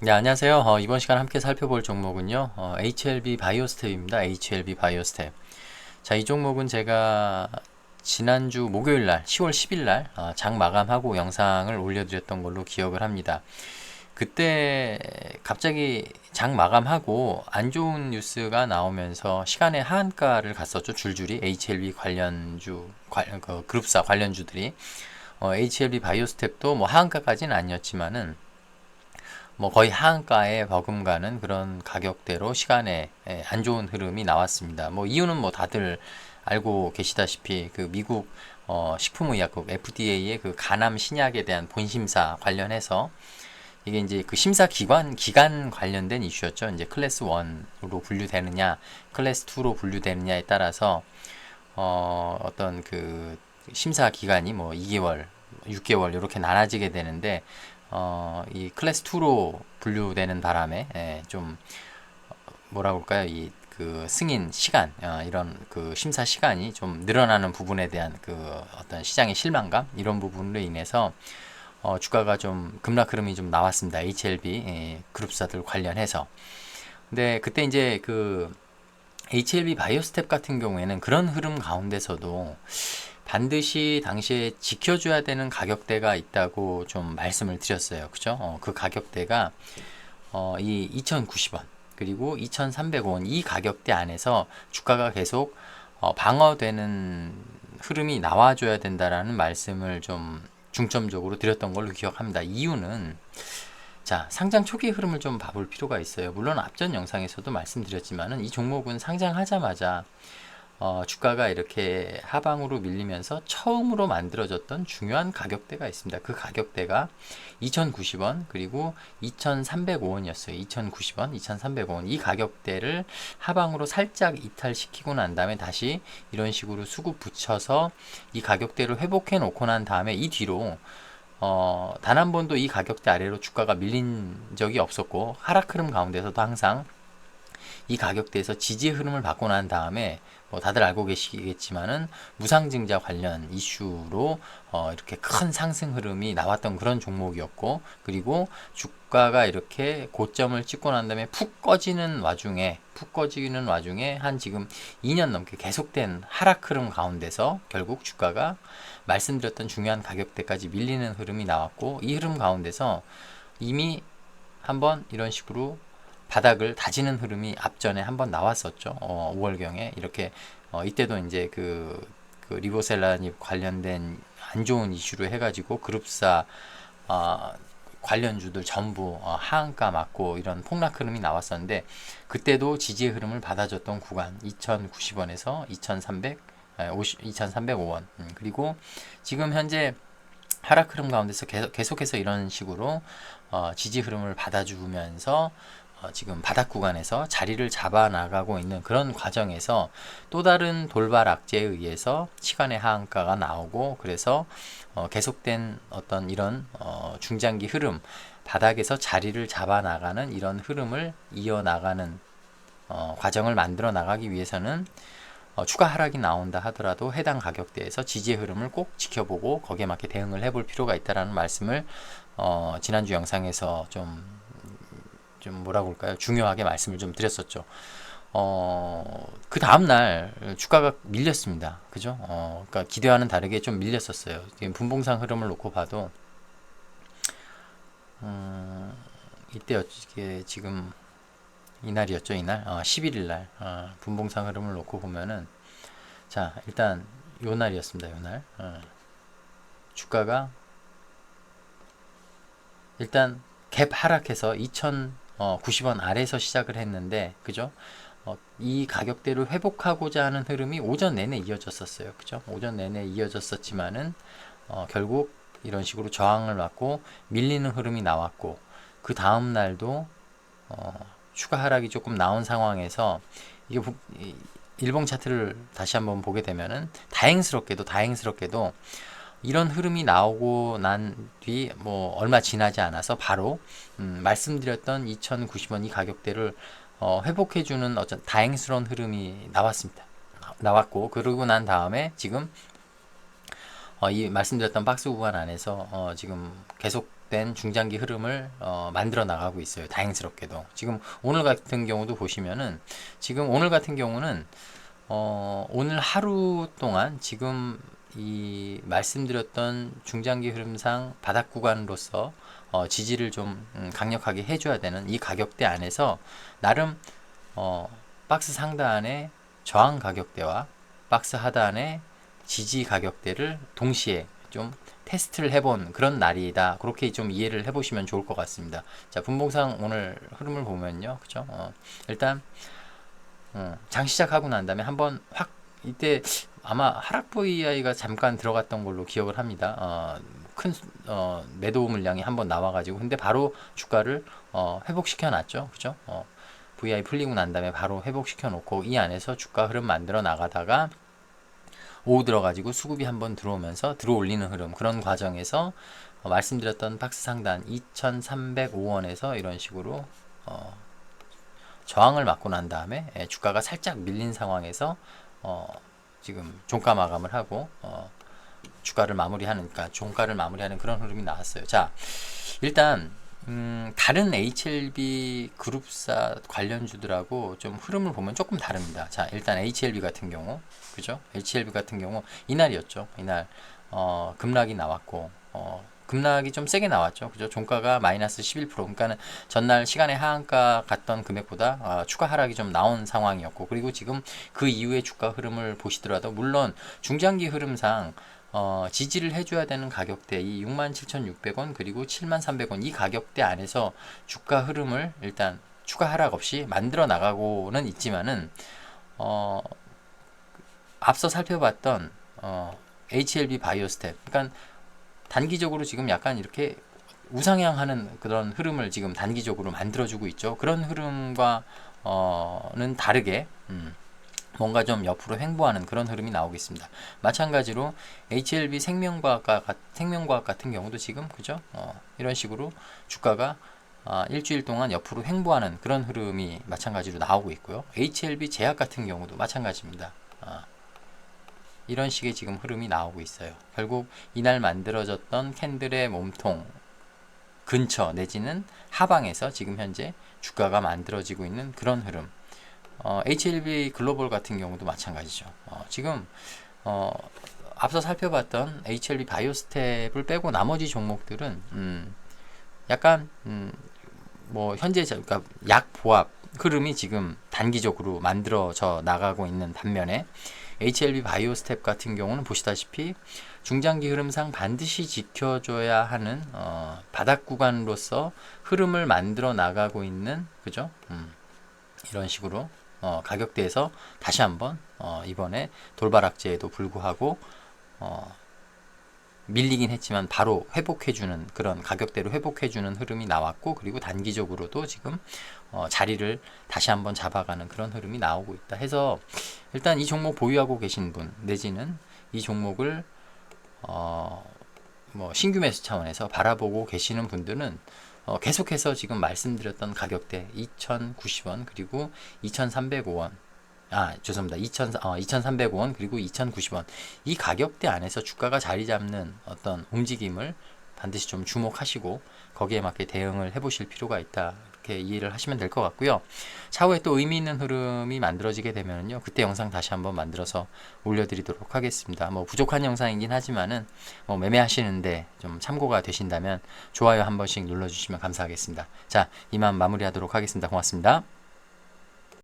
네, 안녕하세요. 어, 이번 시간 함께 살펴볼 종목은요. 어, HLB 바이오스텝입니다. HLB 바이오스텝. 자, 이 종목은 제가 지난주 목요일 날, 10월 10일 날, 어, 장 마감하고 영상을 올려드렸던 걸로 기억을 합니다. 그때 갑자기 장 마감하고 안 좋은 뉴스가 나오면서 시간에 하한가를 갔었죠. 줄줄이 HLB 관련주, 관, 그 그룹사 관련주들이. 어, HLB 바이오스텝도 뭐 하한가까지는 아니었지만은 뭐 거의 하한가에 버금가는 그런 가격대로 시간에 예, 안 좋은 흐름이 나왔습니다. 뭐 이유는 뭐 다들 알고 계시다시피 그 미국 어 식품의약국 FDA의 그 간암 신약에 대한 본심사 관련해서 이게 이제 그 심사 기관 기간 관련된 이슈였죠. 이제 클래스 1으로 분류되느냐, 클래스 2로 분류되느냐에 따라서 어 어떤 그 심사 기간이 뭐 2개월, 6개월 이렇게 나눠지게 되는데 어, 이 클래스 2로 분류되는 바람에 예, 좀 뭐라 그럴까요? 이 그 승인 시간 어, 이런 그 심사 시간이 좀 늘어나는 부분에 대한 그 어떤 시장의 실망감 이런 부분으로 인해서 어, 주가가 좀 급락 흐름이 좀 나왔습니다. HLB 예, 그룹사들 관련해서. 근데 그때 이제 그 HLB 바이오스텝 같은 경우에는 그런 흐름 가운데서도 반드시 당시에 지켜줘야 되는 가격대가 있다고 좀 말씀을 드렸어요. 그죠? 어, 그 가격대가 어, 이 2,090원 그리고 2,300원 이 가격대 안에서 주가가 계속 어, 방어되는 흐름이 나와줘야 된다라는 말씀을 좀 중점적으로 드렸던 걸로 기억합니다. 이유는 자 상장 초기 흐름을 좀 봐볼 필요가 있어요. 물론 앞전 영상에서도 말씀드렸지만은 이 종목은 상장하자마자 어, 주가가 이렇게 하방으로 밀리면서 처음으로 만들어졌던 중요한 가격대가 있습니다. 그 가격대가 2,090원 그리고 2,305원이었어요. 2,090원, 2,305원 이 가격대를 하방으로 살짝 이탈시키고 난 다음에 다시 이런 식으로 수급 붙여서 이 가격대를 회복해 놓고 난 다음에 이 뒤로 어, 단 한 번도 이 가격대 아래로 주가가 밀린 적이 없었고 하락 흐름 가운데서도 항상 이 가격대에서 지지 흐름을 받고 난 다음에 뭐 다들 알고 계시겠지만은 무상증자 관련 이슈로 어 이렇게 큰 상승 흐름이 나왔던 그런 종목이었고 그리고 주가가 이렇게 고점을 찍고 난 다음에 푹 꺼지는 와중에 푹 꺼지는 와중에 한 지금 2년 넘게 계속된 하락 흐름 가운데서 결국 주가가 말씀드렸던 중요한 가격대까지 밀리는 흐름이 나왔고 이 흐름 가운데서 이미 한번 이런 식으로 바닥을 다지는 흐름이 앞전에 한번 나왔었죠. 어, 5월경에 이렇게 어, 이때도 이제 그, 그 리보셀라니 관련된 안 좋은 이슈로 해가지고 그룹사 어, 관련주들 전부 어, 하한가 맞고 이런 폭락 흐름이 나왔었는데 그때도 지지의 흐름을 받아줬던 구간 2,090원에서 2,300 2,305원 음, 그리고 지금 현재 하락 흐름 가운데서 계속, 계속해서 이런 식으로 어, 지지 흐름을 받아주면서 어, 지금 바닥 구간에서 자리를 잡아 나가고 있는 그런 과정에서 또 다른 돌발 악재에 의해서 시간의 하한가가 나오고 그래서 어, 계속된 어떤 이런 어, 중장기 흐름 바닥에서 자리를 잡아 나가는 이런 흐름을 이어 나가는 어, 과정을 만들어 나가기 위해서는 어, 추가 하락이 나온다 하더라도 해당 가격대에서 지지 흐름을 꼭 지켜보고 거기에 맞게 대응을 해볼 필요가 있다라는 말씀을 어, 지난주 영상에서 좀 좀 뭐라고 할까요? 중요하게 말씀을 좀 드렸었죠. 어, 그 다음날 주가가 밀렸습니다. 그죠? 어, 그러니까 기대와는 다르게 좀 밀렸었어요. 분봉상 흐름을 놓고 봐도, 음, 이때 이게 지금 이날이었죠, 이날? 어, 11일 날. 어, 분봉상 흐름을 놓고 보면은, 자, 일단 요 날이었습니다, 요 날. 어, 주가가 일단 갭 하락해서 2000 어, 90원 아래에서 시작을 했는데 그죠? 어, 이 가격대를 회복하고자 하는 흐름이 오전 내내 이어졌었어요. 그죠? 오전 내내 이어졌었지만은 어, 결국 이런 식으로 저항을 맞고 밀리는 흐름이 나왔고 그 다음 날도 어, 추가 하락이 조금 나온 상황에서 이게 일봉 차트를 다시 한번 보게 되면은 다행스럽게도 다행스럽게도 이런 흐름이 나오고 난 뒤 뭐 얼마 지나지 않아서 바로 음, 말씀드렸던 2,090원 이 가격대를 어, 회복해주는 어떤 다행스러운 흐름이 나왔습니다. 나왔고 그러고 난 다음에 지금 어, 이 말씀드렸던 박스 구간 안에서 어, 지금 계속 가격된 중장기 흐름을 어, 만들어 나가고 있어요. 다행스럽게도 지금 오늘 같은 경우도 보시면은 지금 오늘 같은 경우는 어, 오늘 하루 동안 지금 이 말씀드렸던 중장기 흐름상 바닥 구간으로서 어, 지지를 좀 음, 강력하게 해줘야 되는 이 가격대 안에서 나름 어, 박스 상단의 저항 가격대와 박스 하단의 지지 가격대를 동시에 좀 테스트를 해본 그런 날이다. 그렇게 좀 이해를 해보시면 좋을 것 같습니다. 자, 분봉상 오늘 흐름을 보면요. 그죠? 어, 일단, 어, 장 시작하고 난 다음에 한번 확, 이때 아마 하락 VI가 잠깐 들어갔던 걸로 기억을 합니다. 어, 큰, 어, 매도 물량이 한번 나와가지고. 근데 바로 주가를, 어, 회복시켜 놨죠. 그죠? 어, VI 풀리고 난 다음에 바로 회복시켜 놓고 이 안에서 주가 흐름 만들어 나가다가 오후 들어가지고 수급이 한번 들어오면서 들어올리는 흐름 그런 과정에서 어, 말씀드렸던 박스 상단 2,305원에서 이런 식으로 어, 저항을 맞고 난 다음에 예, 주가가 살짝 밀린 상황에서 어, 지금 종가 마감을 하고 어, 주가를 마무리하는 그러니까 종가를 마무리하는 그런 흐름이 나왔어요. 자 일단 음, 다른 HLB 그룹사 관련주들하고 좀 흐름을 보면 조금 다릅니다. 자, 일단 HLB 같은 경우, 그죠? HLB 같은 경우, 이날이었죠. 이날, 어, 급락이 나왔고, 어, 급락이 좀 세게 나왔죠. 그죠? 종가가 마이너스 11%. 그러니까는 전날 시간에 하한가 갔던 금액보다 어, 추가 하락이 좀 나온 상황이었고, 그리고 지금 그 이후에 주가 흐름을 보시더라도, 물론 중장기 흐름상 어, 지지를 해줘야 되는 가격대 이 67,600원 그리고 7,300원 이 가격대 안에서 주가 흐름을 일단 추가 하락 없이 만들어 나가고는 있지만은 어, 앞서 살펴봤던 어, HLB 바이오스텝 그러니까 단기적으로 지금 약간 이렇게 우상향하는 그런 흐름을 지금 단기적으로 만들어주고 있죠. 그런 흐름과 어는 다르게 음, 뭔가 좀 옆으로 횡보하는 그런 흐름이 나오겠습니다. 마찬가지로 HLB 생명과학, 생명과학 같은 경우도 지금 그죠? 어, 이런 식으로 주가가 아, 일주일 동안 옆으로 횡보하는 그런 흐름이 마찬가지로 나오고 있고요. HLB 제약 같은 경우도 마찬가지입니다. 아, 이런 식의 지금 흐름이 나오고 있어요. 결국 이날 만들어졌던 캔들의 몸통 근처 내지는 하방에서 지금 현재 주가가 만들어지고 있는 그런 흐름. 어, HLB 글로벌 같은 경우도 마찬가지죠. 어, 지금 어, 앞서 살펴봤던 HLB 바이오스텝을 빼고 나머지 종목들은 음, 약간 음, 뭐 현재 그러니까 약 보합 흐름이 지금 단기적으로 만들어져 나가고 있는 반면에 HLB 바이오스텝 같은 경우는 보시다시피 중장기 흐름상 반드시 지켜줘야 하는 어, 바닥 구간으로서 흐름을 만들어 나가고 있는 그죠? 음, 이런 식으로 어, 가격대에서 다시 한번 어, 이번에 돌바락제에도 불구하고 어, 밀리긴 했지만 바로 회복해주는 그런 가격대로 회복해주는 흐름이 나왔고 그리고 단기적으로도 지금 어, 자리를 다시 한번 잡아가는 그런 흐름이 나오고 있다 해서 일단 이 종목 보유하고 계신 분 내지는 이 종목을 어, 뭐 신규 매수 차원에서 바라보고 계시는 분들은 어, 계속해서 지금 말씀드렸던 가격대 2,090원 그리고 2,305원 아 죄송합니다 2,000, 어, 2,305원 그리고 2,090원 이 가격대 안에서 주가가 자리 잡는 어떤 움직임을 반드시 좀 주목하시고 거기에 맞게 대응을 해보실 필요가 있다 이렇게 이해를 하시면 될 것 같고요. 차후에 또 의미 있는 흐름이 만들어지게 되면요. 그때 영상 다시 한번 만들어서 올려드리도록 하겠습니다. 뭐 부족한 영상이긴 하지만은 뭐 매매하시는데 좀 참고가 되신다면 좋아요 한 번씩 눌러주시면 감사하겠습니다. 자, 이만 마무리하도록 하겠습니다. 고맙습니다.